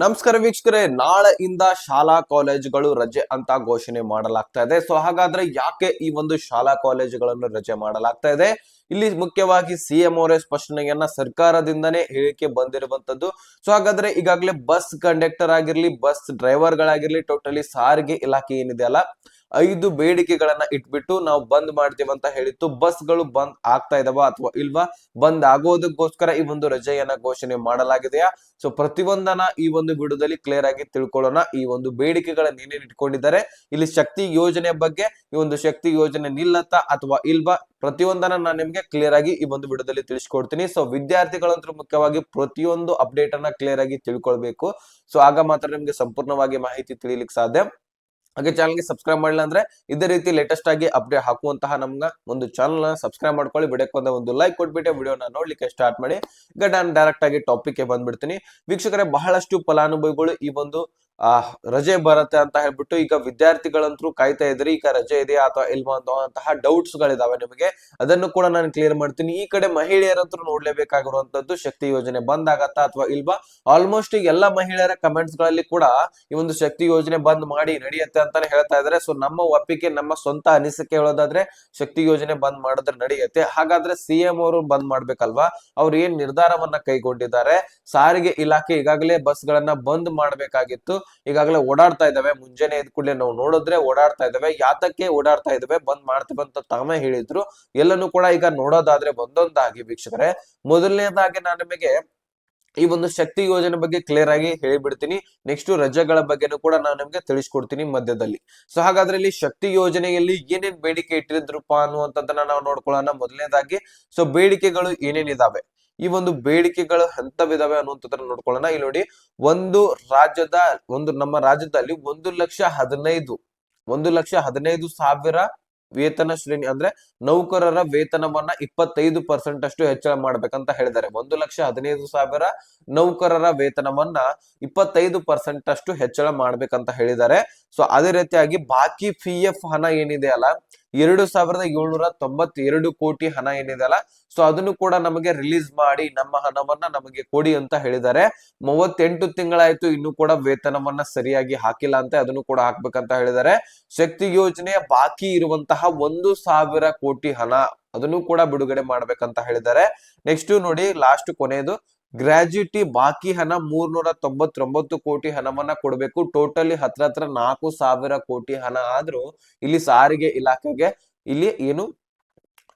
ನಮಸ್ಕಾರ ವೀಕ್ಷಕರೇ, ನಾಳೆಯಿಂದ ಶಾಲಾ ಕಾಲೇಜುಗಳು ರಜೆ ಅಂತ ಘೋಷಣೆ ಮಾಡಲಾಗ್ತಾ ಇದೆ. ಸೊ ಹಾಗಾದ್ರೆ ಯಾಕೆ ಈ ಒಂದು ಶಾಲಾ ಕಾಲೇಜುಗಳನ್ನು ರಜೆ ಮಾಡಲಾಗ್ತಾ ಇದೆ? ಇಲ್ಲಿ ಮುಖ್ಯವಾಗಿ ಸಿಎಂ ಅವರೇ ಸ್ಪಷ್ಟನೆಯನ್ನ ಸರ್ಕಾರದಿಂದನೇ ಹೇಳಿಕೆ ಬಂದಿರುವಂತದ್ದು ಸೊ ಹಾಗಾದ್ರೆ ಈಗಾಗಲೇ ಬಸ್ ಕಂಡಕ್ಟರ್ ಆಗಿರ್ಲಿ, ಬಸ್ ಡ್ರೈವರ್ ಗಳಾಗಿರ್ಲಿ ಟೋಟಲಿ ಸಾರಿಗೆ ಇಲಾಖೆ ಏನಿದೆ ಅಲ್ಲ ಐದು ಬೇಡಿಕೆಗಳನ್ನ ಇಟ್ಬಿಟ್ಟು ನಾವು ಬಂದ್ ಮಾಡ್ತೀವಿ ಅಂತ ಹೇಳಿತ್ತು. ಬಸ್ಗಳು ಬಂದ್ ಆಗ್ತಾ ಇದಾವ ಅಥವಾ ಇಲ್ವಾ? ಬಂದ್ ಆಗೋದಕ್ಕೋಸ್ಕರ ಈ ಒಂದು ರಜೆಯನ್ನ ಘೋಷಣೆ ಮಾಡಲಾಗಿದೆಯಾ? ಸೊ ಪ್ರತಿಯೊಂದನ ಈ ಒಂದು ವಿಡಿಯೋದಲ್ಲಿ ಕ್ಲಿಯರ್ ಆಗಿ ತಿಳ್ಕೊಳ್ಳೋಣ. ಈ ಒಂದು ಬೇಡಿಕೆಗಳನ್ನ ಏನೇನು ಇಟ್ಕೊಂಡಿದ್ದಾರೆ? ಇಲ್ಲಿ ಶಕ್ತಿ ಯೋಜನೆ ಬಗ್ಗೆ, ಈ ಒಂದು ಶಕ್ತಿ ಯೋಜನೆ ನಿಲ್ಲತ್ತ ಅಥವಾ ಇಲ್ವಾ? ಪ್ರತಿಯೊಂದನ್ನ ನಾನು ನಿಮ್ಗೆ ಕ್ಲಿಯರ್ ಆಗಿ ಈ ಒಂದು ವಿಡಿಯೋದಲ್ಲಿ ತಿಳಿಸ್ಕೊಡ್ತೀನಿ. ಸೊ ವಿದ್ಯಾರ್ಥಿಗಳಂತೂ ಮುಖ್ಯವಾಗಿ ಪ್ರತಿಯೊಂದು ಅಪ್ಡೇಟ್ ಅನ್ನ ಕ್ಲಿಯರ್ ಆಗಿ ತಿಳ್ಕೊಳ್ಬೇಕು. ಸೊ ಆಗ ಮಾತ್ರ ನಿಮ್ಗೆ ಸಂಪೂರ್ಣವಾಗಿ ಮಾಹಿತಿ ತಿಳಿಲಿಕ್ಕೆ ಸಾಧ್ಯ. ಹಾಗೆ ಚಾನಲ್ಗೆ ಸಬ್ಸ್ಕ್ರೈಬ್ ಮಾಡಿಲ್ಲ ಅಂದ್ರೆ ಇದೇ ರೀತಿ ಲೇಟೆಸ್ಟ್ ಆಗಿ ಅಪ್ಡೇಟ್ ಹಾಕುವಂತಹ ನಮ್ಗ ಒಂದು ಚಾನಲ್ ಸಬ್ಸ್ಕ್ರೈಬ್ ಮಾಡ್ಕೊಳ್ಳಿ. ವಿಡಿಯೋಕ್ಕೆ ಒಂದು ಲೈಕ್ ಕೊಟ್ಬಿಟ್ಟು ವಿಡಿಯೋನ ನೋಡ್ಲಿಕ್ಕೆ ಸ್ಟಾರ್ಟ್ ಮಾಡಿ. ಈಗ ನಾನು ಡೈರೆಕ್ಟ್ ಆಗಿ ಟಾಪಿಕ್ ಬಂದ್ಬಿಡ್ತೀನಿ. ವೀಕ್ಷಕರೇ, ಬಹಳಷ್ಟು ಫಲಾನುಭವಿಗಳು ಈ ಒಂದು ಆ, ರಜೆ ಬರುತ್ತೆ ಅಂತ ಹೇಳ್ಬಿಟ್ಟು ಈಗ ವಿದ್ಯಾರ್ಥಿಗಳಂತರೂ ಕಾಯ್ತಾ ಇದ್ರಿ ಈಗ ರಜೆ ಇದೆಯಾ ಅಥವಾ ಇಲ್ವಾ ಅಂತಹ ಡೌಟ್ಸ್ ಗಳಿದಾವೆ ನಿಮಗೆ. ಅದನ್ನು ಕೂಡ ನಾನು ಕ್ಲಿಯರ್ ಮಾಡ್ತೀನಿ. ಈ ಕಡೆ ಮಹಿಳೆಯರಂತರೂ ನೋಡ್ಲೇಬೇಕಾಗಿರುವಂತದ್ದು ಶಕ್ತಿ ಯೋಜನೆ ಬಂದ್ ಆಗತ್ತಾ ಅಥವಾ ಇಲ್ವಾ? ಆಲ್ಮೋಸ್ಟ್ ಎಲ್ಲಾ ಮಹಿಳೆಯರ ಕಮೆಂಟ್ಸ್ಗಳಲ್ಲಿ ಕೂಡ ಈ ಒಂದು ಶಕ್ತಿ ಯೋಜನೆ ಬಂದ್ ಮಾಡಿ ನಡೆಯುತ್ತೆ ಅಂತಾನೆ ಹೇಳ್ತಾ ಇದಾರೆ ಸೊ ನಮ್ಮ ಒಪ್ಪಿಗೆ, ನಮ್ಮ ಸ್ವಂತ ಅನಿಸಿಕೆ ಹೇಳೋದಾದ್ರೆ ಶಕ್ತಿ ಯೋಜನೆ ಬಂದ್ ಮಾಡಿದ್ರೆ ನಡೆಯುತ್ತೆ. ಹಾಗಾದ್ರೆ ಸಿಎಂ ಅವರು ಬಂದ್ ಮಾಡ್ಬೇಕಲ್ವಾ? ಅವ್ರು ಏನ್ ನಿರ್ಧಾರವನ್ನ ಕೈಗೊಂಡಿದ್ದಾರೆ? ಸಾರಿಗೆ ಇಲಾಖೆ ಈಗಾಗಲೇ ಬಸ್ ಗಳನ್ನ ಬಂದ್ ಮಾಡ್ಬೇಕಾಗಿತ್ತು. ಈಗಾಗಲೇ ಓಡಾಡ್ತಾ ಇದಾವೆ ಮುಂಜಾನೆ ಎದ್ ಕೂಡಲೇ ನಾವು ನೋಡಿದ್ರೆ ಓಡಾಡ್ತಾ ಇದಾವೆ ಯಾತಕ್ಕೆ ಓಡಾಡ್ತಾ ಇದ್ದಾವೆ? ಬಂದ್ ಮಾಡ್ತೀವಿ ಅಂತ ತಾವೇ ಹೇಳಿದ್ರು. ಎಲ್ಲನೂ ಕೂಡ ಈಗ ನೋಡೋದಾದ್ರೆ ಒಂದೊಂದಾಗಿ ವೀಕ್ಷಕರೇ. ಮೊದಲನೇದಾಗಿ ನಾನು ನಿಮಗೆ ಈ ಒಂದು ಶಕ್ತಿ ಯೋಜನೆ ಬಗ್ಗೆ ಕ್ಲಿಯರ್ ಆಗಿ ಹೇಳಿಬಿಡ್ತೀನಿ. ನೆಕ್ಸ್ಟ್ ರಜೆಗಳ ಬಗ್ಗೆನೂ ಕೂಡ ನಾನು ನಿಮ್ಗೆ ತಿಳಿಸ್ಕೊಡ್ತೀನಿ ಮಧ್ಯದಲ್ಲಿ. ಸೊ ಹಾಗಾದ್ರೆ ಇಲ್ಲಿ ಶಕ್ತಿ ಯೋಜನೆಯಲ್ಲಿ ಏನೇನ್ ಬೇಡಿಕೆ ಇಟ್ಟಿದ್ರಪ್ಪ ಅನ್ನುವಂಥದ್ದನ್ನ ನಾವು ನೋಡ್ಕೊಳ್ಳೋಣ ಮೊದಲನೇದಾಗಿ. ಸೊ ಬೇಡಿಕೆಗಳು ಏನೇನಿದಾವೆ? ಈ ಒಂದು ಬೇಡಿಕೆಗಳು ಹಂತವಿದಾವೆ ಅನ್ನುವಂಥದ್ರ ನೋಡ್ಕೊಳ್ಳೋಣ. ಇಲ್ಲಿ ನೋಡಿ, ಒಂದು ರಾಜ್ಯದ, ಒಂದು ನಮ್ಮ ರಾಜ್ಯದಲ್ಲಿ ಒಂದು ಲಕ್ಷ ಹದಿನೈದು, ಒಂದು ಲಕ್ಷ ಹದಿನೈದು ಸಾವಿರ ವೇತನ ಶ್ರೇಣಿ ಅಂದ್ರೆ ನೌಕರರ ವೇತನವನ್ನ ಇಪ್ಪತ್ತೈದು ಪರ್ಸೆಂಟ್ ಅಷ್ಟು ಹೆಚ್ಚಳ ಮಾಡ್ಬೇಕಂತ ಹೇಳಿದ್ದಾರೆ. ಒಂದು ಲಕ್ಷ ಹದಿನೈದು ಸಾವಿರ ನೌಕರರ ವೇತನವನ್ನ ಇಪ್ಪತ್ತೈದು ಪರ್ಸೆಂಟ್ ಅಷ್ಟು ಹೆಚ್ಚಳ ಮಾಡ್ಬೇಕಂತ ಹೇಳಿದ್ದಾರೆ. ಸೊ ಅದೇ ರೀತಿಯಾಗಿ ಬಾಕಿ ಪಿ ಎಫ್ ಹಣ ಏನಿದೆ ಅಲ್ಲ, ಎರಡು ಸಾವಿರದ ಏಳ್ನೂರ ತೊಂಬತ್ತೆರಡು ಕೋಟಿ ಹಣ ಏನಿದೆ ಅಲ್ಲ, ಸೊ ಅದನ್ನು ಕೂಡ ನಮಗೆ ರಿಲೀಸ್ ಮಾಡಿ ನಮ್ಮ ಹಣವನ್ನ ನಮಗೆ ಕೊಡಿ ಅಂತ ಹೇಳಿದ್ದಾರೆ. ಮೂವತ್ತೆಂಟು ತಿಂಗಳಾಯ್ತು, ಇನ್ನು ಕೂಡ ವೇತನವನ್ನ ಸರಿಯಾಗಿ ಹಾಕಿಲ್ಲ ಅಂತ ಅದನ್ನು ಕೂಡ ಹಾಕ್ಬೇಕಂತ ಹೇಳಿದ್ದಾರೆ. ಶಕ್ತಿ ಯೋಜನೆಯ ಬಾಕಿ ಇರುವಂತಹ ಒಂದು ಸಾವಿರ ಕೋಟಿ ಹಣ ಅದನ್ನು ಕೂಡ ಬಿಡುಗಡೆ ಮಾಡ್ಬೇಕಂತ ಹೇಳಿದ್ದಾರೆ. ನೆಕ್ಸ್ಟ್ ನೋಡಿ ಲಾಸ್ಟ್ ಕೊನೆಯದು. ಗ್ರಾಜ್ಯುಟಿ ಬಾಕಿ ಹಣ ಮೂರ್ನೂರ ತೊಂಬತ್ತೊಂಬತ್ತು ಕೋಟಿ ಹಣವನ್ನ ಕೊಡಬೇಕು. ಟೋಟಲಿ ಹತ್ರ ಹತ್ರ ನಾಲ್ಕು ಸಾವಿರ ಕೋಟಿ ಹಣ ಆದ್ರೂ ಇಲ್ಲಿ ಸಾರಿಗೆ ಇಲಾಖೆಗೆ ಇಲ್ಲಿ ಏನು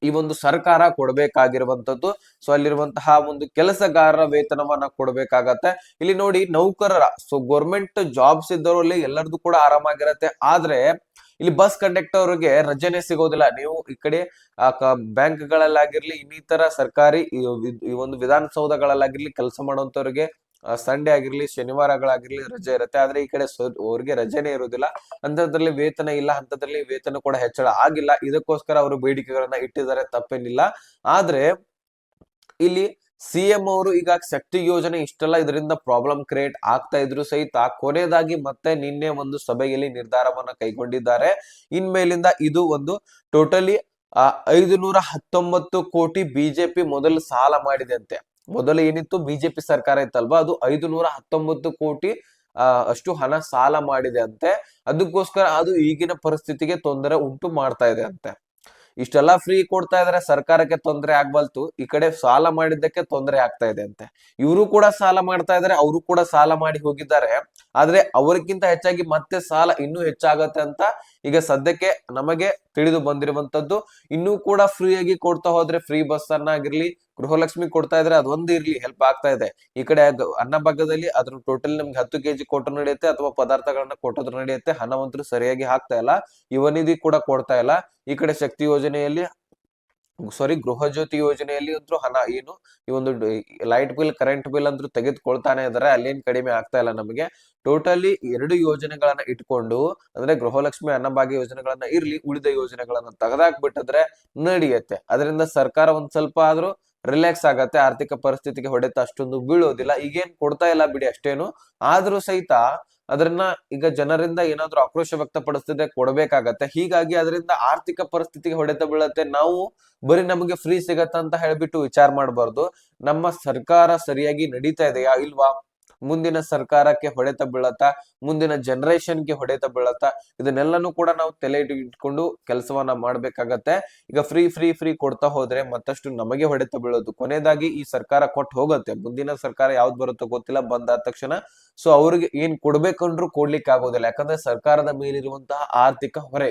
ಈ ಒಂದು ಸರ್ಕಾರ ಕೊಡಬೇಕಾಗಿರುವಂತದ್ದು ಸೊ ಅಲ್ಲಿರುವಂತಹ ಒಂದು ಕೆಲಸಗಾರರ ವೇತನವನ್ನ ಕೊಡಬೇಕಾಗತ್ತೆ. ಇಲ್ಲಿ ನೋಡಿ ನೌಕರರ ಸೊ ಗೌರ್ಮೆಂಟ್ ಜಾಬ್ಸ್ ಇದ್ದವರಲ್ಲಿ ಎಲ್ಲರದು ಕೂಡ ಆರಾಮಾಗಿರತ್ತೆ. ಆದ್ರೆ ಇಲ್ಲಿ ಬಸ್ ಕಂಡಕ್ಟರ್ ಅವ್ರಿಗೆ ರಜೆನೆ ಸಿಗೋದಿಲ್ಲ. ನೀವು ಈ ಕಡೆ ಬ್ಯಾಂಕ್ ಗಳಲ್ಲಾಗಿರ್ಲಿ, ಇನ್ನಿತರ ಸರ್ಕಾರಿ ಈ ಒಂದು ವಿಧಾನಸೌಧಗಳಲ್ಲಾಗಿರ್ಲಿ, ಕೆಲಸ ಮಾಡುವಂತವ್ರಿಗೆ ಸಂಡೇ ಆಗಿರ್ಲಿ, ಶನಿವಾರಗಳಾಗಿರ್ಲಿ ರಜೆ ಇರುತ್ತೆ. ಆದ್ರೆ ಈ ಕಡೆ ಅವ್ರಿಗೆ ರಜೆನೇ ಇರುವುದಿಲ್ಲ ಅಂತದ್ರಲ್ಲಿ ವೇತನ ಇಲ್ಲ ಅಂತದ್ರಲ್ಲಿ ವೇತನ ಕೂಡ ಹೆಚ್ಚಳ ಆಗಿಲ್ಲ. ಇದಕ್ಕೋಸ್ಕರ ಅವರು ಬೇಡಿಕೆಗಳನ್ನ ಇಟ್ಟಿದ್ದಾರೆ, ತಪ್ಪೇನಿಲ್ಲ. ಆದ್ರೆ, ಇಲ್ಲಿ ಸಿಎಂ ಅವರು ಈಗ ಶಕ್ತಿ ಯೋಜನೆ ಇಷ್ಟೆಲ್ಲ ಇದರಿಂದ ಪ್ರಾಬ್ಲಮ್ ಕ್ರಿಯೇಟ್ ಆಗ್ತಾ ಇದ್ರು ಸಹಿತ ಕೊನೆಯದಾಗಿ ಮತ್ತೆ ನಿನ್ನೆ ಒಂದು ಸಭೆಯಲ್ಲಿ ನಿರ್ಧಾರವನ್ನ ಕೈಗೊಂಡಿದ್ದಾರೆ. ಇನ್ಮೇಲಿಂದ ಇದು ಒಂದು ಟೋಟಲಿ ಐದು ನೂರ ಹತ್ತೊಂಬತ್ತು ಕೋಟಿ ಬಿಜೆಪಿ ಮೊದಲು ಸಾಲ ಮಾಡಿದೆ ಅಂತೆ ಮೊದಲು ಏನಿತ್ತು? ಬಿಜೆಪಿ ಸರ್ಕಾರ ಇತ್ತಲ್ವಾ? ಅದು ಐದು ನೂರ ಹತ್ತೊಂಬತ್ತು ಕೋಟಿ ಅಷ್ಟು ಹಣ ಸಾಲ ಮಾಡಿದೆ ಅಂತೆ. ಅದಕ್ಕೋಸ್ಕರ ಅದು ಈಗಿನ ಪರಿಸ್ಥಿತಿಗೆ ತೊಂದರೆ ಉಂಟು ಮಾಡ್ತಾ ಇದೆ ಅಂತೆ. ಇಷ್ಟೆಲ್ಲ ಫ್ರೀ ಕೊಡ್ತಾ ಇದ್ರೆ, ಸರ್ಕಾರಕ್ಕೆ ತೊಂದರೆ ಆಗ್ಬಲ್ತು ಈ ಕಡೆ ಸಾಲ ಮಾಡಿದ್ದಕ್ಕೆ ತೊಂದರೆ ಆಗ್ತಾ ಇದೆ ಅಂತೆ. ಇವರು ಕೂಡ ಸಾಲ ಮಾಡ್ತಾ ಇದಾರೆ, ಅವರು ಕೂಡ ಸಾಲ ಮಾಡಿ ಹೋಗಿದ್ದಾರೆ. ಆದ್ರೆ ಅವರಿಗಿಂತ ಹೆಚ್ಚಾಗಿ ಮತ್ತೆ ಸಾಲ ಇನ್ನೂ ಹೆಚ್ಚಾಗತ್ತೆ ಅಂತ ಈಗ ಸದ್ಯಕ್ಕೆ ನಮಗೆ ತಿಳಿದು ಬಂದಿರುವಂತದ್ದು. ಇನ್ನೂ ಕೂಡ ಫ್ರೀ ಆಗಿ ಕೊಡ್ತಾ ಹೋದ್ರೆ ಫ್ರೀ ಬಸ್ ಅನ್ನ ಆಗಿರ್ಲಿ, ಗೃಹಲಕ್ಷ್ಮಿ ಕೊಡ್ತಾ ಇದ್ರೆ ಅದೊಂದು ಇರ್ಲಿ ಹೆಲ್ಪ್ ಆಗ್ತಾ ಇದೆ. ಈ ಕಡೆ ಅನ್ನ ಭಾಗದಲ್ಲಿ ಅದ್ರ ಟೋಟಲ್ ನಮ್ಗೆ ಹತ್ತು ಕೆಜಿ ಕೊಟ್ಟರು ನಡೆಯುತ್ತೆ ಅಥವಾ ಪದಾರ್ಥಗಳನ್ನ ಕೊಟ್ಟದ್ರು ನಡೆಯುತ್ತೆ. ಹಣವಂತರು ಸರಿಯಾಗಿ ಹಾಕ್ತಾ ಇಲ್ಲ. ಯುವನಿಧಿ ಕೂಡ ಕೊಡ್ತಾ ಇಲ್ಲ. ಈ ಕಡೆ ಶಕ್ತಿ ಯೋಜನೆಯಲ್ಲಿ ಸಾರಿ ಗೃಹ ಜ್ಯೋತಿ ಯೋಜನೆಯಲ್ಲಿ ಅಂದ್ರು ಹಣ ಏನು? ಈ ಒಂದು ಲೈಟ್ ಬಿಲ್ ಕರೆಂಟ್ ಬಿಲ್ ಅಂದ್ರೂ ತೆಗೆದುಕೊಳ್ತಾನೆ ಇದಾರೆ, ಅಲ್ಲೇನ್ ಕಡಿಮೆ ಆಗ್ತಾ ಇಲ್ಲ ನಮಗೆ. ಟೋಟಲಿ ಎರಡು ಯೋಜನೆಗಳನ್ನ ಇಟ್ಕೊಂಡು, ಅಂದ್ರೆ ಗೃಹಲಕ್ಷ್ಮಿ ಅನ್ನಭಾಗ್ಯ ಯೋಜನೆಗಳನ್ನ ಇರ್ಲಿ, ಉಳಿದ ಯೋಜನೆಗಳನ್ನ ತೆಗೆದಾಕ್ಬಿಟ್ಟಿದ್ರೆ ನಡೆಯುತ್ತೆ. ಅದರಿಂದ ಸರ್ಕಾರ ಒಂದ್ ಸ್ವಲ್ಪ ಆದ್ರೂ ರಿಲ್ಯಾಕ್ಸ್ ಆಗತ್ತೆ, ಆರ್ಥಿಕ ಪರಿಸ್ಥಿತಿಗೆ ಹೊಡೆತ ಅಷ್ಟೊಂದು ಬೀಳೋದಿಲ್ಲ. ಈಗೇನ್ ಕೊಡ್ತಾ ಇಲ್ಲ ಬಿಡಿ ಅಷ್ಟೇನು. ಆದ್ರೂ ಸಹಿತ ಅದನ್ನ ಈಗ ಜನರಿಂದ ಏನಾದ್ರೂ ಆಕ್ರೋಶ ವ್ಯಕ್ತಪಡಿಸ್ತಿದೆ ಕೊಡ್ಬೇಕಾಗತ್ತೆ. ಹೀಗಾಗಿ ಅದರಿಂದ ಆರ್ಥಿಕ ಪರಿಸ್ಥಿತಿಗೆ ಹೊಡೆತ ಬೀಳತ್ತೆ. ನಾವು ಬರೀ ನಮಗೆ ಫ್ರೀ ಸಿಗತ್ತ ಅಂತ ಹೇಳ್ಬಿಟ್ಟು ವಿಚಾರ ಮಾಡಬಾರ್ದು. ನಮ್ಮ ಸರ್ಕಾರ ಸರಿಯಾಗಿ ನಡೀತಾ ಇದೆಯಾ? ಇಲ್ವಾ? ಮುಂದಿನ ಸರ್ಕಾರಕ್ಕೆ ಹೊಡೆತ ಬೀಳತ್ತಾ, ಮುಂದಿನ ಜನರೇಷನ್ಗೆ ಹೊಡೆತ ಬೀಳತ್ತಾ, ಇದನ್ನೆಲ್ಲನೂ ಕೂಡ ನಾವು ತಲೆ ಇಟ್ಕೊಂಡು ಕೆಲಸವನ್ನ ಮಾಡ್ಬೇಕಾಗತ್ತೆ. ಈಗ ಫ್ರೀ ಫ್ರೀ ಫ್ರೀ ಕೊಡ್ತಾ ಹೋದ್ರೆ ಮತ್ತಷ್ಟು ನಮಗೆ ಹೊಡೆತ ಬೀಳೋದು. ಕೊನೆಯದಾಗಿ ಈ ಸರ್ಕಾರ ಕೊಟ್ಟು ಹೋಗುತ್ತೆ. ಮುಂದಿನ ಸರ್ಕಾರ ಯಾವ್ದು ಬರುತ್ತೋ ಗೊತ್ತಿಲ್ಲ, ಬಂದಾದ ತಕ್ಷಣ. ಸೊ ಅವ್ರಿಗೆ ಏನ್ ಕೊಡ್ಬೇಕಂದ್ರೂ ಕೊಡ್ಲಿಕ್ಕೆ ಆಗೋದಿಲ್ಲ ಯಾಕಂದ್ರೆ ಸರ್ಕಾರದ ಮೇಲಿರುವಂತಹ ಆರ್ಥಿಕ ಹೊರೆ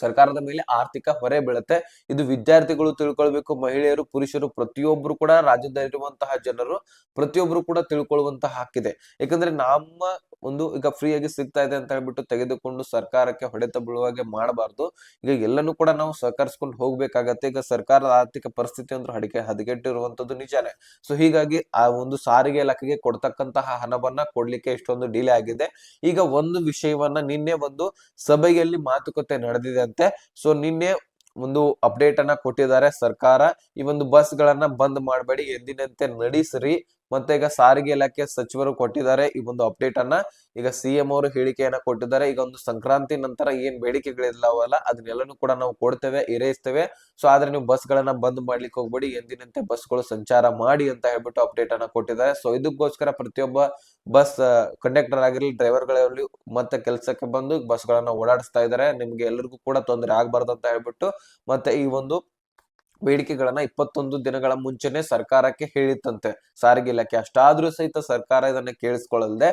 ಸರ್ಕಾರದ ಮೇಲೆ ಆರ್ಥಿಕ ಹೊರೆ ಬೀಳುತ್ತೆ. ಇದು ವಿದ್ಯಾರ್ಥಿಗಳು ತಿಳ್ಕೊಳ್ಬೇಕು, ಮಹಿಳೆಯರು, ಪುರುಷರು, ಪ್ರತಿಯೊಬ್ರು ಕೂಡ ರಾಜ್ಯದಲ್ಲಿರುವಂತಹ ಜನರು ಪ್ರತಿಯೊಬ್ರು ಕೂಡ ತಿಳ್ಕೊಳ್ಳುವಂತಹ ಹಕ್ಕಿದೆ. ಯಾಕಂದ್ರೆ ನಮ್ಮ ಒಂದು ಈಗ ಫ್ರೀ ಆಗಿ ಸಿಗ್ತಾ ಇದೆ ಅಂತ ಹೇಳ್ಬಿಟ್ಟು ತೆಗೆದುಕೊಂಡು ಸರ್ಕಾರಕ್ಕೆ ಹೊಡೆತ ಬೀಳುವಾಗೆ ಮಾಡಬಾರ್ದು. ಈಗ ಎಲ್ಲನೂ ಕೂಡ ನಾವು ಸಹಕರಿಸ್ಕೊಂಡು ಹೋಗ್ಬೇಕಾಗತ್ತೆ. ಈಗ ಸರ್ಕಾರದ ಆರ್ಥಿಕ ಪರಿಸ್ಥಿತಿ ಅಂದ್ರೆ ಹಡಿಕೆ ಹದಗೆಟ್ಟಿರುವಂತದ್ದು ನಿಜಾನೇ. ಸೊ ಹೀಗಾಗಿ ಆ ಒಂದು ಸಾರಿಗೆ ಇಲಾಖೆಗೆ ಕೊಡ್ತಕ್ಕಂತಹ ಹಣವನ್ನ ಕೊಡ್ಲಿಕ್ಕೆ ಇಷ್ಟೊಂದು ಡಿಲೇ ಆಗಿದೆ. ಈಗ ಒಂದು ವಿಷಯವನ್ನ ನಿನ್ನೆ ಒಂದು ಸಭೆಯಲ್ಲಿ ಮಾತುಕತೆ ನಡೆದಿದೆ ಅಂತೆ. ಸೊ ನಿನ್ನೆ ಒಂದು ಅಪ್ಡೇಟ್ ಅನ್ನ ಕೊಟ್ಟಿದ್ದಾರೆ ಸರ್ಕಾರ. ಈ ಒಂದು ಬಸ್ ಗಳನ್ನ ಬಂದ್ ಮಾಡಬೇಡಿ, ಎಂದಿನಂತೆ ನಡೆಸ್ರಿ. ಮತ್ತೆ ಈಗ ಸಾರಿಗೆ ಇಲಾಖೆ ಸಚಿವರು ಕೊಟ್ಟಿದ್ದಾರೆ ಈ ಒಂದು ಅಪ್ಡೇಟ್ ಅನ್ನ. ಈಗ ಸಿಎಂ ಅವರು ಹೇಳಿಕೆಯನ್ನ ಕೊಟ್ಟಿದ್ದಾರೆ. ಈಗ ಒಂದು ಸಂಕ್ರಾಂತಿ ನಂತರ ಏನ್ ಬೇಡಿಕೆಗಳಿಲ್ಲವಲ್ಲ ಅದನ್ನೆಲ್ಲನೂ ಕೂಡ ನಾವು ಕೊಡ್ತೇವೆ ಇರೈಸ್ತೇವೆ ಸೊ ಆದ್ರೆ ನೀವು ಬಸ್ ಗಳನ್ನ ಬಂದ್ ಮಾಡ್ಲಿಕ್ಕೆ ಹೋಗ್ಬೇಡಿ. ಎಂದಿನಂತೆ ಬಸ್ಗಳು ಸಂಚಾರ ಮಾಡಿ ಅಂತ ಹೇಳ್ಬಿಟ್ಟು ಅಪ್ಡೇಟ್ ಅನ್ನ ಕೊಟ್ಟಿದ್ದಾರೆ. ಸೊ ಇದಕ್ಕೋಸ್ಕರ ಪ್ರತಿಯೊಬ್ಬ ಬಸ್ ಕಂಡಕ್ಟರ್ ಆಗಿರ್ಲಿ ಡ್ರೈವರ್ ಗಳಿರಲಿ ಮತ್ತೆ ಕೆಲಸಕ್ಕೆ ಬಂದು ಬಸ್ ಗಳನ್ನ ಓಡಾಡಿಸ್ತಾ ಇದ್ದಾರೆ. ನಿಮ್ಗೆ ಎಲ್ಲರಿಗೂ ಕೂಡ ತೊಂದರೆ ಆಗ್ಬಾರ್ದು ಅಂತ ಹೇಳ್ಬಿಟ್ಟು ಮತ್ತೆ ಈ ಒಂದು ಬೇಡಿಕೆಗಳನ್ನ ಇಪ್ಪತ್ತೊಂದು ದಿನಗಳ ಮುಂಚೆನೆ ಸರ್ಕಾರಕ್ಕೆ ಹೇಳಿತ್ತಂತೆ. ಸಾರಿಗೆ ಇಲಾಖೆ ಅಷ್ಟಾದ್ರೂ ಸಹಿತ ಸರ್ಕಾರ ಇದನ್ನ ಕೇಳಿಸ್ಕೊಳ್ಳಲ್ದೆ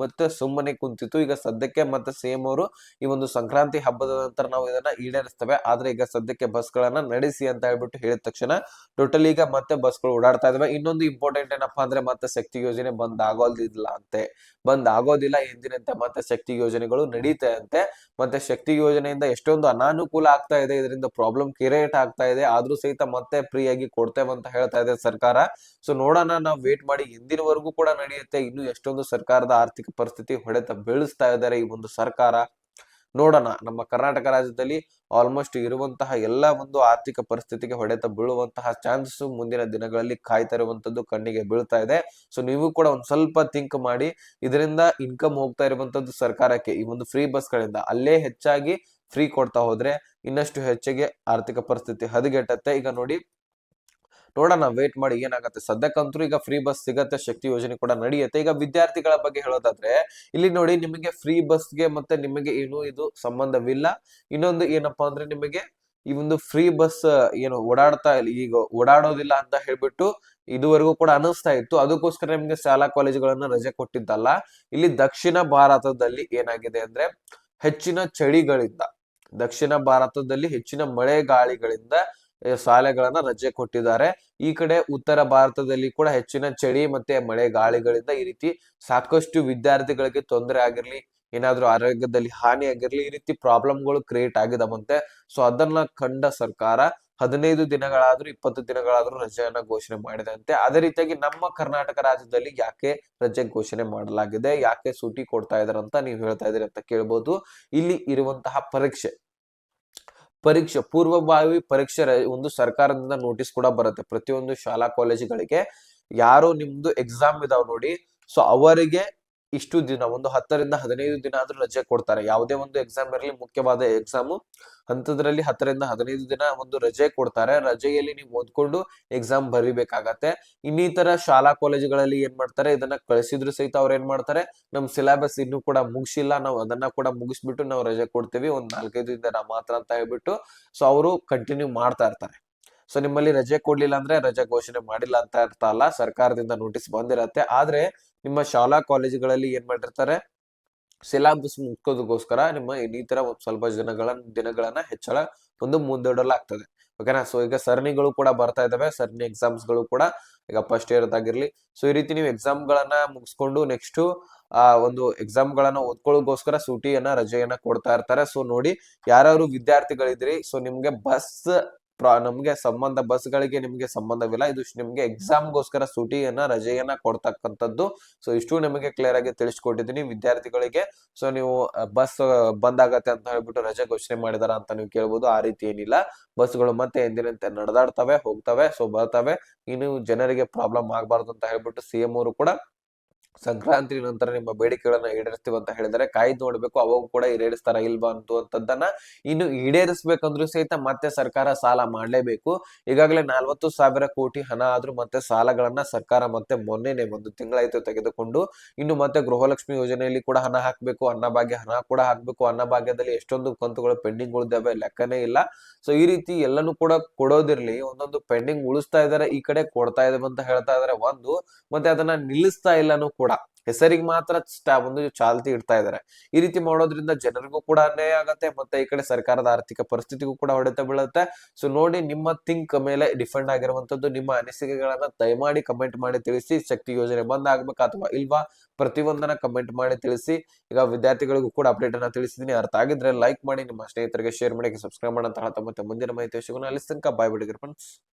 ಮತ್ತೆ ಸುಮ್ಮನೆ ಕುಂತಿತ್ತು. ಈಗ ಸದ್ಯಕ್ಕೆ ಮತ್ತೆ ಸಿಎಂ ಅವರು ಈ ಒಂದು ಸಂಕ್ರಾಂತಿ ಹಬ್ಬದ ನಂತರ ನಾವು ಇದನ್ನ ಈಡೇರಿಸ್ತೇವೆ. ಆದ್ರೆ ಈಗ ಸದ್ಯಕ್ಕೆ ಬಸ್ ಗಳನ್ನ ನಡೆಸಿ ಅಂತ ಹೇಳ್ಬಿಟ್ಟು ಹೇಳಿದ ತಕ್ಷಣ ಟೋಟಲ್ ಈಗ ಮತ್ತೆ ಬಸ್ಗಳು ಓಡಾಡ್ತಾ ಇದಾವೆ. ಇನ್ನೊಂದು ಇಂಪಾರ್ಟೆಂಟ್ ಏನಪ್ಪಾ ಅಂದ್ರೆ ಮತ್ತೆ ಶಕ್ತಿ ಯೋಜನೆ ಬಂದ್ ಆಗೋದಿಲ್ಲ ಅಂತೆ. ಬಂದ್ ಆಗೋದಿಲ್ಲ, ಎಂದಿನಂತೆ ಮತ್ತೆ ಶಕ್ತಿ ಯೋಜನೆಗಳು ನಡೀತಾ ಅಂತೆ. ಮತ್ತೆ ಶಕ್ತಿ ಯೋಜನೆಯಿಂದ ಎಷ್ಟೊಂದು ಅನಾನುಕೂಲ ಆಗ್ತಾ ಇದೆ. ಇದರಿಂದ ಪ್ರಾಬ್ಲಮ್ ಕ್ರಿಯೇಟ್ ಆಗ್ತಾ ಇದೆ. ಆದ್ರೂ ಸಹಿತ ಮತ್ತೆ ಫ್ರೀ ಆಗಿ ಕೊಡ್ತೇವೆ ಅಂತ ಹೇಳ್ತಾ ಇದೆ ಸರ್ಕಾರ. ಸೊ ನೋಡೋಣ, ನಾವು ವೇಟ್ ಮಾಡಿ ಎಂದಿನವರೆಗೂ ಕೂಡ ನಡೆಯುತ್ತೆ. ಇನ್ನು ಎಷ್ಟೊಂದು ಸರ್ಕಾರದ ಆರ್ಥಿಕ ಪರಿಸ್ಥಿತಿ ಹೊಡೆತ ಬೀಳಿಸ್ತಾ ಇದ್ದಾರೆ ಈ ಒಂದು ಸರ್ಕಾರ. ನೋಡೋಣ, ನಮ್ಮ ಕರ್ನಾಟಕ ರಾಜ್ಯದಲ್ಲಿ ಆಲ್ಮೋಸ್ಟ್ ಇರುವಂತಹ ಎಲ್ಲ ಒಂದು ಆರ್ಥಿಕ ಪರಿಸ್ಥಿತಿಗೆ ಹೊಡೆತ ಬೀಳುವಂತಹ ಚಾನ್ಸಸ್ ಮುಂದಿನ ದಿನಗಳಲ್ಲಿ ಕಾಯ್ತಾ ಇರುವಂತದ್ದು ಕಣ್ಣಿಗೆ ಬೀಳ್ತಾ ಇದೆ. ಸೊ ನೀವು ಕೂಡ ಒಂದ್ ಸ್ವಲ್ಪ ಥಿಂಕ್ ಮಾಡಿ, ಇದರಿಂದ ಇನ್ಕಮ್ ಹೋಗ್ತಾ ಇರುವಂತದ್ದು ಸರ್ಕಾರಕ್ಕೆ ಈ ಒಂದು ಫ್ರೀ ಬಸ್ಗಳಿಂದ ಅಲ್ಲೇ ಹೆಚ್ಚಾಗಿ ಫ್ರೀ ಕೊಡ್ತಾ ಹೋದ್ರೆ ಇನ್ನಷ್ಟು ಹೆಚ್ಚಿಗೆ ಆರ್ಥಿಕ ಪರಿಸ್ಥಿತಿ ಹದಗೆಟ್ಟತ್ತೆ. ಈಗ ನೋಡಿ, ನೋಡೋಣ ವೇಟ್ ಮಾಡಿ ಏನಾಗತ್ತೆ. ಸದ್ಯಕ್ಕಂತೂ ಈಗ ಫ್ರೀ ಬಸ್ ಸಿಗತ್ತೆ, ಶಕ್ತಿ ಯೋಜನೆ ಕೂಡ ನಡೆಯುತ್ತೆ. ಈಗ ವಿದ್ಯಾರ್ಥಿಗಳ ಬಗ್ಗೆ ಹೇಳೋದಾದ್ರೆ, ಇಲ್ಲಿ ನೋಡಿ ನಿಮಗೆ ಫ್ರೀ ಬಸ್ಗೆ ಮತ್ತೆ ನಿಮಗೆ ಏನು ಇದು ಸಂಬಂಧವಿಲ್ಲ. ಇನ್ನೊಂದು ಏನಪ್ಪಾ ಅಂದ್ರೆ ನಿಮಗೆ ಈ ಒಂದು ಫ್ರೀ ಬಸ್ ಏನು ಓಡಾಡ್ತಾ ಈಗ ಓಡಾಡೋದಿಲ್ಲ ಅಂತ ಹೇಳ್ಬಿಟ್ಟು ಇದುವರೆಗೂ ಕೂಡ ಅನಿಸ್ತಾ ಇತ್ತು. ಅದಕ್ಕೋಸ್ಕರ ನಿಮ್ಗೆ ಶಾಲಾ ಕಾಲೇಜುಗಳನ್ನ ರಜೆ ಕೊಟ್ಟಿದ್ದಲ್ಲ. ಇಲ್ಲಿ ದಕ್ಷಿಣ ಭಾರತದಲ್ಲಿ ಏನಾಗಿದೆ ಅಂದ್ರೆ ಹೆಚ್ಚಿನ ಚಳಿಗಳಿಂದ ದಕ್ಷಿಣ ಭಾರತದಲ್ಲಿ ಹೆಚ್ಚಿನ ಮಳೆ ಗಾಳಿಗಳಿಂದ ಶಾಲೆಗಳನ್ನ ರಜೆ ಕೊಟ್ಟಿದ್ದಾರೆ. ಈ ಕಡೆ ಉತ್ತರ ಭಾರತದಲ್ಲಿ ಕೂಡ ಹೆಚ್ಚಿನ ಚಳಿ ಮತ್ತೆ ಮಳೆ ಗಾಳಿಗಳಿಂದ ಈ ರೀತಿ ಸಾಕಷ್ಟು ವಿದ್ಯಾರ್ಥಿಗಳಿಗೆ ತೊಂದರೆ ಆಗಿರ್ಲಿ, ಏನಾದ್ರೂ ಆರೋಗ್ಯದಲ್ಲಿ ಹಾನಿ ಆಗಿರ್ಲಿ, ಈ ರೀತಿ ಪ್ರಾಬ್ಲಮ್ಗಳು ಕ್ರಿಯೇಟ್ ಆಗಿದವಂತೆ. ಸೊ ಅದನ್ನ ಕಂಡ ಸರ್ಕಾರ ಹದಿನೈದು ದಿನಗಳಾದ್ರೂ ಇಪ್ಪತ್ತು ದಿನಗಳಾದ್ರೂ ರಜೆಯನ್ನ ಘೋಷಣೆ ಮಾಡಿದಂತೆ. ಅದೇ ರೀತಿಯಾಗಿ ನಮ್ಮ ಕರ್ನಾಟಕ ರಾಜ್ಯದಲ್ಲಿ ಯಾಕೆ ರಜೆ ಘೋಷಣೆ ಮಾಡಲಾಗಿದೆ, ಯಾಕೆ ಸೂಟಿ ಕೊಡ್ತಾ ಇದಾರೆ ಅಂತ ನೀವು ಹೇಳ್ತಾ ಇದೀರಿ ಅಂತ ಕೇಳ್ಬೋದು. ಇಲ್ಲಿ ಇರುವಂತಹ ಪರೀಕ್ಷೆ. ಪರೀಕ್ಷೆ, ಪೂರ್ವಭಾವಿ ಪರೀಕ್ಷೆ ಒಂದು ಸರ್ಕಾರದಿಂದ ನೋಟಿಸ್ ಕೂಡ ಬರುತ್ತೆ. ಪ್ರತಿಯೊಂದು ಶಾಲಾ ಕಾಲೇಜುಗಳಿಗೆ. ಯಾರು ನಿಮ್ದು ಎಕ್ಸಾಮ್ ಇದಾವ್ ನೋಡಿ. ಸೊ ಅವರಿಗೆ ಇಷ್ಟು ದಿನ, ಒಂದು ಹತ್ತರಿಂದ ಹದಿನೈದು ದಿನ ಆದ್ರೂ ರಜೆ ಕೊಡ್ತಾರೆ. ಯಾವುದೇ ಒಂದು ಎಕ್ಸಾಮ್ ಇರಲಿ, ಮುಖ್ಯವಾದ ಎಕ್ಸಾಮ್ ಅಂತದ್ರಲ್ಲಿ ಹತ್ತರಿಂದ ಹದಿನೈದು ದಿನ ಒಂದು ರಜೆ ಕೊಡ್ತಾರೆ. ರಜೆಯಲ್ಲಿ ನೀವು ಓದ್ಕೊಂಡು ಎಕ್ಸಾಮ್ ಬರಿಬೇಕಾಗತ್ತೆ. ಇನ್ನಿತರ ಶಾಲಾ ಕಾಲೇಜುಗಳಲ್ಲಿ ಏನ್ ಮಾಡ್ತಾರೆ, ಇದನ್ನ ಕಳಿಸಿದ್ರು ಸಹಿತ ಅವ್ರು ಏನ್ ಮಾಡ್ತಾರೆ, ನಮ್ ಸಿಲೆಬಸ್ ಇನ್ನೂ ಕೂಡ ಮುಗಿಸಿಲ್ಲ, ನಾವು ಅದನ್ನ ಕೂಡ ಮುಗಿಸ್ಬಿಟ್ಟು ನಾವು ರಜೆ ಕೊಡ್ತೀವಿ. ಒಂದ್ ನಾಲ್ಕೈದು ದಿನ ಮಾತ್ರ ಅಂತ ಹೇಳ್ಬಿಟ್ಟು, ಸೊ, ಅವರು ಕಂಟಿನ್ಯೂ ಮಾಡ್ತಾ ಇರ್ತಾರೆ. ಸೊ ನಿಮ್ಮಲ್ಲಿ ರಜೆ ಕೊಡ್ಲಿಲ್ಲ ಅಂದ್ರೆ ರಜೆ ಘೋಷಣೆ ಮಾಡಿಲ್ಲ ಅಂತ ಅರ್ಥ ಅಲ್ಲ. ಸರ್ಕಾರದಿಂದ ನೋಟಿಸ್ ಬಂದಿರತ್ತೆ. ಆದ್ರೆ ನಿಮ್ಮ ಶಾಲಾ ಕಾಲೇಜುಗಳಲ್ಲಿ ಏನ್ ಮಾಡಿರ್ತಾರೆ? ಸಿಲಾಬಸ್ ಮುಗ್ಕೋದಕ್ಕೋಸ್ಕರ ನಿಮ್ಮ ಇನ್ನಿತರ ಸ್ವಲ್ಪ ಜನಗಳ ದಿನಗಳನ್ನ ಹೆಚ್ಚಳ ಒಂದು ಮುಂದೂಡಲಾಗ್ತದೆ. ಓಕೆನಾ ಸೊ ಈಗ ಸರಣಿಗಳು ಕೂಡ ಬರ್ತಾ ಇದಾವೆ. ಸರಣಿ ಎಕ್ಸಾಮ್ಸ್ಗಳು ಕೂಡ ಈಗ ಫಸ್ಟ್ ಇಯರ್ ಆಗಿರ್ಲಿ ಸೊ ಈ ರೀತಿ ನೀವು ಎಕ್ಸಾಮ್ ಗಳನ್ನ ಮುಗಿಸ್ಕೊಂಡು ನೆಕ್ಸ್ಟ್ ಆ, ಒಂದು ಎಕ್ಸಾಮ್ ಗಳನ್ನ ಓದ್ಕೊಳ್ಳೋಕೋಸ್ಕರ ಸೂಟಿಯನ್ನ, ರಜೆಯನ್ನ ಕೊಡ್ತಾ ಇರ್ತಾರೆ. ಸೊ ನೋಡಿ ಯಾರ್ಯಾರು ವಿದ್ಯಾರ್ಥಿಗಳಿದ್ರಿ. ಸೊ ನಿಮ್ಗೆ ಬಸ್ ನಮ್ಗೆ ಸಂಬಂಧ, ಬಸ್ಗಳಿಗೆ ನಿಮ್ಗೆ ಸಂಬಂಧವಿಲ್ಲ. ಇದು ನಿಮ್ಗೆ ಎಕ್ಸಾಮ್ಗೋಸ್ಕರ ಸೂಟಿಯನ್ನ, ರಜೆಯನ್ನ ಕೊಡ್ತಕ್ಕಂಥದ್ದು. ಸೊ ಇಷ್ಟು ನಿಮಗೆ ಕ್ಲಿಯರ್ ಆಗಿ ತಿಳಿಸ್ಕೊಟ್ಟಿದ್ದೀನಿ. ವಿದ್ಯಾರ್ಥಿಗಳಿಗೆ ಸೊ ನೀವು ಬಸ್ ಬಂದಾಗತ್ತೆ ಅಂತ ಹೇಳ್ಬಿಟ್ಟು ರಜೆ ಘೋಷಣೆ ಮಾಡಿದಾರ ಅಂತ ನೀವು ಕೇಳ್ಬೋದು. ಆ ರೀತಿ ಏನಿಲ್ಲ. ಬಸ್ಗಳು ಮತ್ತೆ ಎಂದಿನಂತೆ ನಡೆದಾಡ್ತವೆ, ಹೋಗ್ತವೆ ಸೊ ಬರ್ತವೆ. ಇನ್ನು ಜನರಿಗೆ ಪ್ರಾಬ್ಲಮ್ ಆಗ್ಬಾರ್ದು ಅಂತ ಹೇಳ್ಬಿಟ್ಟು ಸಿ ಎಂ ಅವರು ಕೂಡ ಸಂಕ್ರಾಂತಿ ನಂತರ ನಿಮ್ಮ ಬೇಡಿಕೆಗಳನ್ನ ಈಡೇರಿಸ್ತೀವಿ ಅಂತ ಹೇಳಿದರೆ ಕಾಯ್ದು ನೋಡ್ಬೇಕು, ಅವಾಗ ಕೂಡ ಈಡೇರಿಸ್ತಾರ ಇಲ್ವಾ ಅಂತದ್ದನ್ನ ಇನ್ನು ಈಡೇರಿಸ್ಬೇಕಂದ್ರೂ ಸಹಿತ ಮತ್ತೆ ಸರ್ಕಾರ ಸಾಲ ಮಾಡಲೇಬೇಕು. ಈಗಾಗಲೇ ನಲ್ವತ್ತು ಸಾವಿರ ಕೋಟಿ ಹಣ ಆದ್ರೂ ಮತ್ತೆ ಸಾಲಗಳನ್ನ ಸರ್ಕಾರ ಮತ್ತೆ ಮೊನ್ನೆನೆ ಒಂದು ತಿಂಗಳಾಯ್ತು ತೆಗೆದುಕೊಂಡು, ಇನ್ನು ಮತ್ತೆ ಗೃಹಲಕ್ಷ್ಮಿ ಯೋಜನೆಯಲ್ಲಿ ಕೂಡ ಹಣ ಹಾಕ್ಬೇಕು ಅನ್ನಭಾಗ್ಯ ಹಣ ಕೂಡ ಹಾಕ್ಬೇಕು. ಅನ್ನಭಾಗ್ಯದಲ್ಲಿ ಎಷ್ಟೊಂದು ಕಂತುಗಳು ಪೆಂಡಿಂಗ್ ಉಳಿದಾವೆ ಲೆಕ್ಕನೇ ಇಲ್ಲ. ಸೊ, ಈ ರೀತಿ ಎಲ್ಲಾನು ಕೂಡ ಕೊಡೋದಿರ್ಲಿ, ಒಂದೊಂದು ಪೆಂಡಿಂಗ್ ಉಳಿಸ್ತಾ ಇದಾರೆ ಈ ಕಡೆ ಕೊಡ್ತಾ ಇದಾವೆ ಅಂತ ಹೇಳ್ತಾ ಇದಾರೆ ಒಂದು, ಮತ್ತೆ ಅದನ್ನ ನಿಲ್ಲಿಸ್ತಾ ಇಲ್ಲನು ಹೆಸರಿಗೆ ಮಾತ್ರ ಒಂದು ಚಾಲ್ತಿ ಇಡ್ತಾ ಇದ್ದಾರೆ. ಈ ರೀತಿ ಮಾಡೋದ್ರಿಂದ ಜನರಿಗೂ ಕೂಡ ಅನ್ಯಾಯ ಆಗತ್ತೆ, ಮತ್ತೆ ಈ ಕಡೆ ಸರ್ಕಾರದ ಆರ್ಥಿಕ ಪರಿಸ್ಥಿತಿಗೂ ಕೂಡ ಹೊಡೆತ ಬೀಳುತ್ತೆ. ಸೊ ನೋಡಿ ನಿಮ್ಮ ಥಿಂಕ್ ಮೇಲೆ ಡಿಫೆಂಡ್ ಆಗಿರುವಂತದ್ದು, ನಿಮ್ಮ ಅನಿಸಿಕೆಗಳನ್ನ ದಯಮಾಡಿ ಕಮೆಂಟ್ ಮಾಡಿ ತಿಳಿಸಿ. ಶಕ್ತಿ ಯೋಜನೆ ಬಂದ್ ಆಗ್ಬೇಕಾ ಅಥವಾ ಇಲ್ವಾ ಪ್ರತಿಯೊಂದನ್ನ ಕಮೆಂಟ್ ಮಾಡಿ ತಿಳಿಸಿ. ಈಗ ವಿದ್ಯಾರ್ಥಿಗಳಿಗೂ ಕೂಡ ಅಪ್ಡೇಟ್ ಅನ್ನ ತಿಳಿಸಿದೀನಿ. ಅರ್ಥ ಆಗಿದ್ರೆ ಲೈಕ್ ಮಾಡಿ. ನಿಮ್ಮ ಸ್ನೇಹಿತರಿಗೆ ಶೇರ್ ಮಾಡಿ. ಸಬ್ಸ್ಕ್ರೈಬ್ ಹೇಳ್ತಾ ಮತ್ತೆ ಮುಂದಿನ ಮಾಹಿತಿ ಅಲ್ಲಿ ತನಕ ಬಾಯ್ ಬಿಡಿಗ್ರಿ ಫ್ರೆಂಡ್ಸ್